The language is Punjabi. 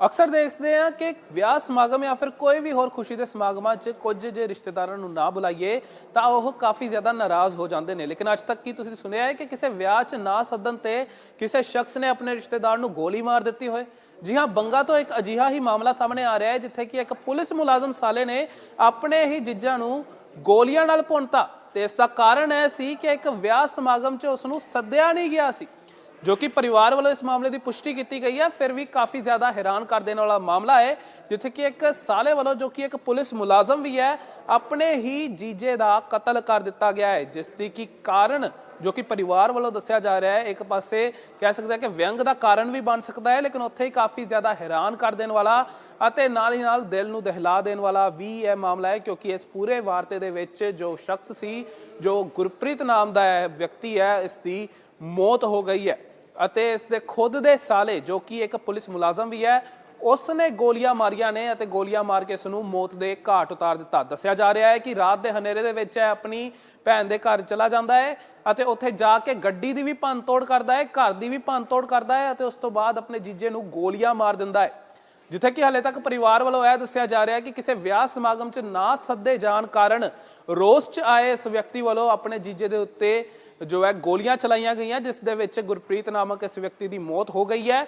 ਅਕਸਰ ਦੇਖਦੇ ਆ ਕਿ ਵਿਆਹ ਸਮਾਗਮ ਜਾਂ ਫਿਰ ਕੋਈ ਵੀ ਹੋਰ ਖੁਸ਼ੀ ਦੇ ਸਮਾਗਮਾਂ 'ਚ ਕੁਝ ਜੇ ਰਿਸ਼ਤੇਦਾਰਾਂ ਨੂੰ ਨਾ ਬੁਲਾਈਏ ਤਾਂ ਉਹ ਕਾਫੀ ਜ਼ਿਆਦਾ ਨਾਰਾਜ਼ ਹੋ ਜਾਂਦੇ ਨੇ। ਲੇਕਿਨ ਅੱਜ ਤੱਕ ਕੀ ਤੁਸੀਂ ਸੁਣਿਆ ਹੈ ਕਿ ਕਿਸੇ ਵਿਆਹ 'ਚ ਨਾ ਸੱਦਣ ਤੇ ਕਿਸੇ ਸ਼ਖਸ ਨੇ ਆਪਣੇ ਰਿਸ਼ਤੇਦਾਰ ਨੂੰ ਗੋਲੀ ਮਾਰ ਦਿੱਤੀ ਹੋਏ? ਜੀ ਹਾਂ, ਬੰਗਾ ਤੋਂ ਇੱਕ ਅਜਿਹਾ ਹੀ ਮਾਮਲਾ ਸਾਹਮਣੇ ਆ ਰਿਹਾ ਹੈ ਜਿੱਥੇ ਕਿ ਇੱਕ ਪੁਲਿਸ ਮੁਲਾਜ਼ਮ ਸਾਲੇ ਨੇ ਆਪਣੇ ਹੀ ਜੀਜਾ ਨੂੰ ਗੋਲੀਆਂ ਨਾਲ ਭੁੰਨਤਾ ਤੇ ਇਸ ਦਾ ਕਾਰਨ ਇਹ ਸੀ ਕਿ ਇੱਕ ਵਿਆਹ ਸਮਾਗਮ 'ਚ ਉਸ ਨੂੰ ਸੱਦਿਆ ਨਹੀਂ ਗਿਆ ਸੀ। ਜੋ ਕਿ ਪਰਿਵਾਰ ਵੱਲੋਂ ਇਸ ਮਾਮਲੇ ਦੀ ਪੁਸ਼ਟੀ ਕੀਤੀ ਗਈ ਹੈ। ਫਿਰ ਵੀ ਕਾਫੀ ਜ਼ਿਆਦਾ ਹੈਰਾਨ ਕਰ ਦੇਣ ਵਾਲਾ ਮਾਮਲਾ ਹੈ, ਜਿੱਥੇ ਕਿ ਇੱਕ ਸਾਲੇ ਵੱਲੋਂ ਜੋ ਕਿ ਇੱਕ ਪੁਲਿਸ ਮੁਲਾਜ਼ਮ ਵੀ ਹੈ, ਆਪਣੇ ਹੀ ਜੀਜੇ ਦਾ ਕਤਲ ਕਰ ਦਿੱਤਾ ਗਿਆ ਹੈ, ਜਿਸ ਦੀ ਕਿ ਕਾਰਨ ਜੋ ਕਿ ਪਰਿਵਾਰ ਵੱਲੋਂ ਦੱਸਿਆ ਜਾ ਰਿਹਾ ਹੈ। ਇੱਕ ਪਾਸੇ ਕਹਿ ਸਕਦੇ ਹਾਂ ਕਿ ਵਿਅੰਗ ਦਾ ਕਾਰਨ ਵੀ ਬਣ ਸਕਦਾ ਹੈ, ਲੇਕਿਨ ਉੱਥੇ ਹੀ ਕਾਫੀ ਜ਼ਿਆਦਾ ਹੈਰਾਨ ਕਰ ਦੇਣ ਵਾਲਾ ਅਤੇ ਨਾਲ ਹੀ ਨਾਲ ਦਿਲ ਨੂੰ ਦਹਿਲਾ ਦੇਣ ਵਾਲਾ ਵੀ ਇਹ ਮਾਮਲਾ ਹੈ, ਕਿਉਂਕਿ ਇਸ ਪੂਰੇ ਵਾਰਤੇ ਦੇ ਵਿੱਚ ਜੋ ਸ਼ਖਸ ਸੀ, ਜੋ ਗੁਰਪ੍ਰੀਤ ਨਾਮ ਦਾ ਹੈ ਵਿਅਕਤੀ ਹੈ, ਇਸ ਦੀ ਮੌਤ ਹੋ ਗਈ ਹੈ। ਅਤੇ ਇਸ ਦੇ ਖੁਦ ਦੇ ਸਾਲੇ, ਜੋ ਕਿ ਇੱਕ ਪੁਲਿਸ ਮੁਲਾਜ਼ਮ ਵੀ ਹੈ ਉਸ ਨੇ ਗੋਲੀਆਂ ਮਾਰੀਆਂ ਨੇ ਅਤੇ ਗੋਲੀਆਂ ਮਾਰ ਕੇ ਇਸ ਨੂੰ ਮੌਤ ਦੇ ਘਾਟ ਉਤਾਰ ਦਿੱਤਾ। ਦੱਸਿਆ ਜਾ ਰਿਹਾ ਹੈ ਕਿ ਰਾਤ ਦੇ ਹਨੇਰੇ ਦੇ ਵਿੱਚ ਹੈ ਆਪਣੀ ਭੈਣ ਦੇ ਘਰ ਚਲਾ ਜਾਂਦਾ ਹੈ ਅਤੇ ਉੱਥੇ ਜਾ ਕੇ ਗੱਡੀ ਦੀ ਵੀ ਭੰਨਤੋੜ ਕਰਦਾ ਹੈ, ਘਰ ਦੀ ਵੀ ਭੰਨਤੋੜ ਕਰਦਾ ਹੈ ਅਤੇ ਉਸ ਤੋਂ ਬਾਅਦ ਆਪਣੇ ਜੀਜੇ ਨੂੰ ਗੋਲੀਆਂ ਮਾਰ ਦਿੰਦਾ ਹੈ। ਜਿੱਥੇ ਕਿ ਹਾਲੇ ਤੱਕ ਪਰਿਵਾਰ ਵੱਲੋਂ ਇਹ ਦੱਸਿਆ ਜਾ ਰਿਹਾ ਹੈ ਕਿ ਕਿਸੇ ਵਿਆਹ ਸਮਾਗਮ 'ਚ ਨਾ ਸੱਦੇ ਜਾਣ ਕਾਰਨ ਰੋਸ 'ਚ ਆਏ ਇਸ ਵਿਅਕਤੀ ਵੱਲੋਂ ਆਪਣੇ ਜੀਜੇ ਦੇ ਉੱਤੇ ਜੋ ਹੈ ਗੋਲੀਆਂ ਚਲਾਈਆਂ ਗਈਆਂ, ਜਿਸ ਦੇ ਵਿੱਚ ਗੁਰਪ੍ਰੀਤ ਨਾਮਕ ਇਸ ਵਿਅਕਤੀ ਦੀ ਮੌਤ ਹੋ ਗਈ ਹੈ।